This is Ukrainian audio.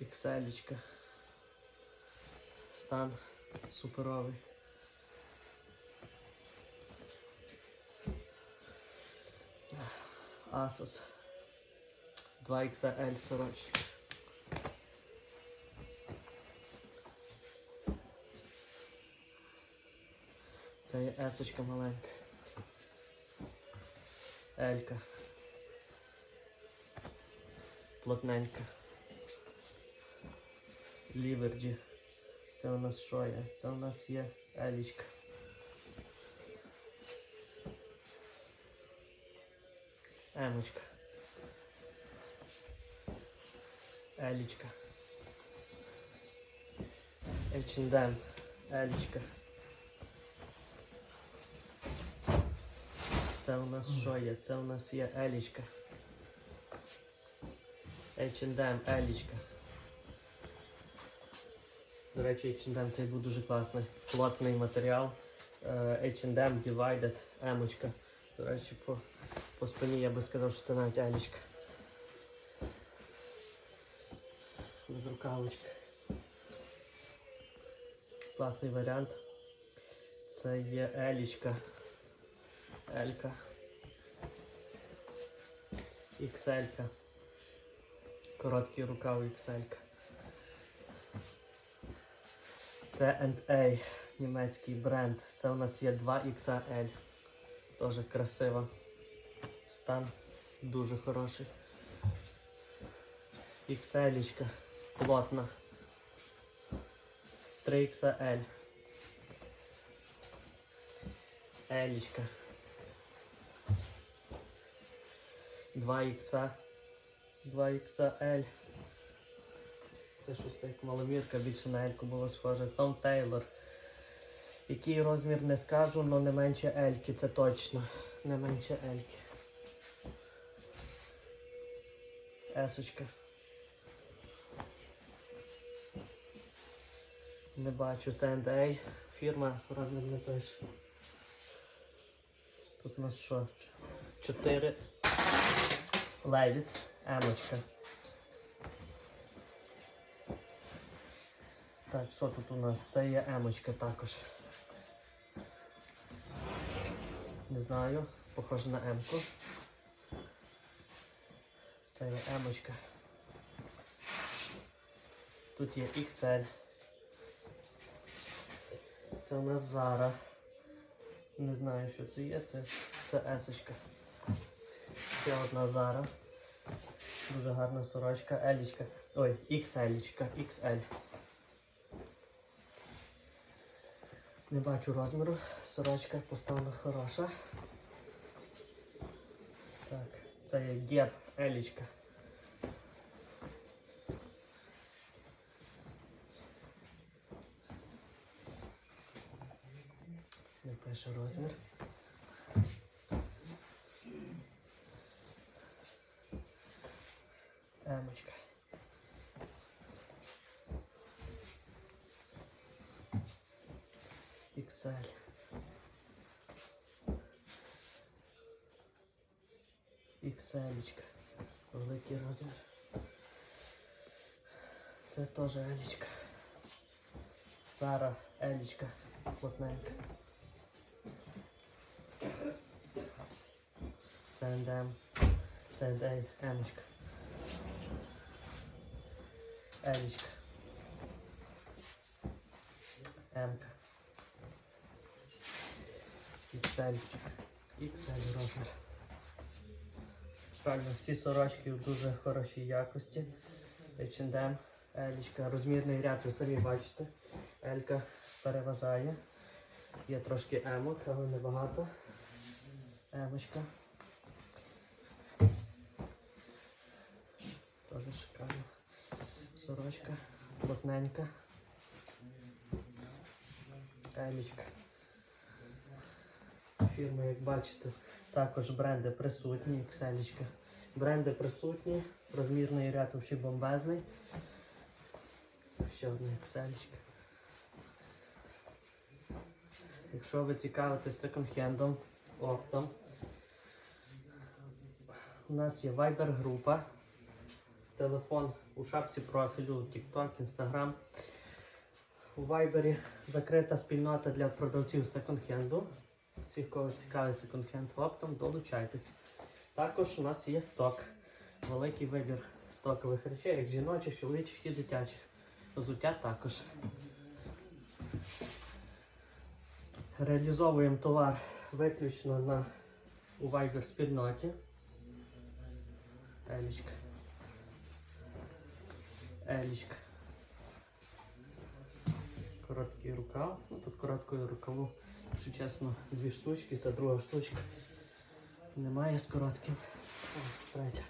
XL. Стан суперовий. Asos 2XL сорочка. Це є есочка маленька. Елька. Плотненька. Ліверджі. Це у нас що є? Це у нас є елічка. Емочка. Елічка. H&M. Елічка. Це у нас що є? Це у нас є елічка. H&M, елічка. До речі, H&M цей був дуже класний. Плотний матеріал. H&M Divided, емочка. До речі, по, по спині я би сказав, що це навіть елічка. Без рукавички. Класний варіант. Це є елічка. Елька. XL. Короткий рукав XL. Це A, німецький бренд. Це у нас є 2XL. Теж красиво. Стан дуже хороший. XL плотна. 3XL. Елічка. 2X. 2XL. Це щось так маломірка, більше на Ельку було схоже. Том Тейлор. Який розмір не скажу, але не менше Ельки, це точно. Не менше Ельки. Есочка. Не бачу, це NDA. Фірма розмір не пише. Тут у нас що? Чотири Левіс, емочка. Так, що тут у нас? Це є емочка також. Не знаю, похоже на емку. Це є емочка. Тут є XL. Це у нас Zara. Не знаю, що це є, це, це есочка. Ще одна Zara. Дуже гарна сорочка. Елічка. Ой, XL. XL. Не бачу розміру. Сорочка поставлена хороша. Так, це є Геп Елічка. Не пише розмір. Емочка. XL. XL. Великий розмір. Це теж елічка. Сара елічка. Плотненька. Це НДМ. Це НД Емочка. Елічка. Емка. XL. XL розмір. Правильно, всі сорочки в дуже хорошій якості. H&M, Елічка. Розмірний ряд, ви самі бачите. Елька переважає. Є трошки емок, але небагато. Емочка. Тоже шикарно. Сорочка, плотненька. Елічка. Фірма, як бачите, також бренди присутні, Xелічка. Бренди присутні, розмірний ряд взагалі бомбезний. Ще одна Xелічка. Якщо ви цікавитесь секонд-хендом, оптом, у нас є Viber група. Телефон у шапці профілю TikTok, Instagram. У Viber закрита спільнота для продавців секонд-хенду. Всіх, кого цікавий секонд-хенд оптом, долучайтесь. Також у нас є сток. Великий вибір стокових речей, як жіночих, чоловічих і дитячих. Взуття також. Реалізовуємо товар виключно на у Viber спільноті. Елічка. Елічка. Короткий рукав. Ну тут короткою рукаву, якщо чесно, дві штучки, це друга штучка. Немає з коротким. О, третя.